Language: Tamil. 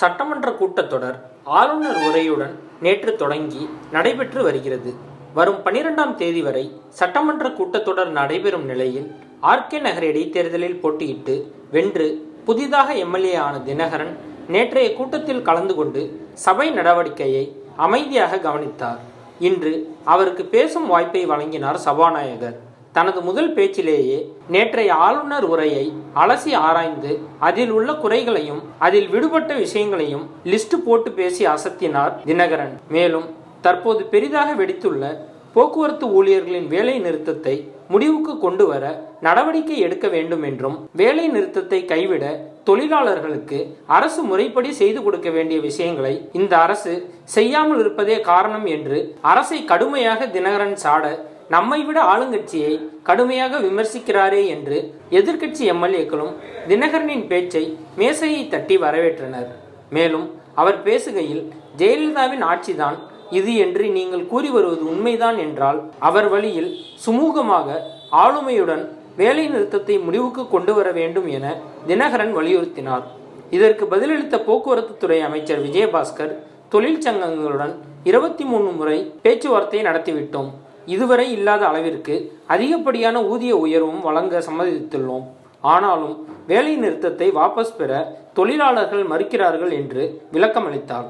சட்டமன்ற கூட்டத்தொடர் ஆளுநர் உரையுடன் நேற்று தொடங்கி நடைபெற்று வருகிறது. வரும் பனிரெண்டாம் தேதி வரை சட்டமன்ற கூட்டத்தொடர் நடைபெறும் நிலையில் ஆர்கே நகர் இடைத்தேர்தலில் போட்டியிட்டு வென்று புதிதாக எம்எல்ஏ ஆன தினகரன் நேற்றைய கூட்டத்தில் கலந்து கொண்டு சபை நடவடிக்கையை அமைதியாக கவனித்தார். இன்று அவருக்கு பேசும் வாய்ப்பை வழங்கினார் சபாநாயகர். தனது முதல் பேச்சிலேயே நேற்றைய ஆளுநர் உரையை அலசி ஆராய்ந்து அதில் உள்ள குறைகளையும் அதில் விடுபட்ட விஷயங்களையும் லிஸ்ட் போட்டு பேசி அசத்தினார் தினகரன். மேலும் தற்போது பெரிதாக வெடித்துள்ள போக்குவரத்து ஊழியர்களின் வேலை நிறுத்தத்தை முடிவுக்கு கொண்டு வர நடவடிக்கை எடுக்க வேண்டும் என்றும் வேலை நிறுத்தத்தை கைவிட தொழிலாளர்களுக்கு அரசு முறைப்படி செய்து கொடுக்க வேண்டிய விஷயங்களை இந்த அரசு செய்யாமல் இருப்பதே காரணம் என்று அரசை கடுமையாக தினகரன் சாட நம்மை விட ஆளுங்கட்சியை கடுமையாக விமர்சிக்கிறாரே என்று எதிர்க்கட்சி எம்எல்ஏக்களும் தினகரனின் பேச்சை மேசையை தட்டி வரவேற்றனர். மேலும் அவர் பேசுகையில் ஜெயலலிதாவின் ஆட்சிதான் இது என்று நீங்கள் கூறி வருவது உண்மைதான் என்றால் அவர் வழியில் சுமூகமாக ஆளுமையுடன் வேலை நிறுத்தத்தை முடிவுக்கு கொண்டு வர வேண்டும் என தினகரன் வலியுறுத்தினார். இதற்கு பதிலளித்த போக்குவரத்து துறை அமைச்சர் விஜயபாஸ்கர் தொழிற்சங்கங்களுடன் இருபத்தி மூணு முறை பேச்சுவார்த்தை நடத்திவிட்டோம். இதுவரை இல்லாத அளவிற்கு அதிகப்படியான ஊதிய உயர்வும் வழங்க சம்மதித்துள்ளோம். ஆனாலும் வேலை நிறுத்தத்தை வாபஸ் பெற தொழிலாளர்கள் மறுக்கிறார்கள் என்று விளக்கமளித்தார்.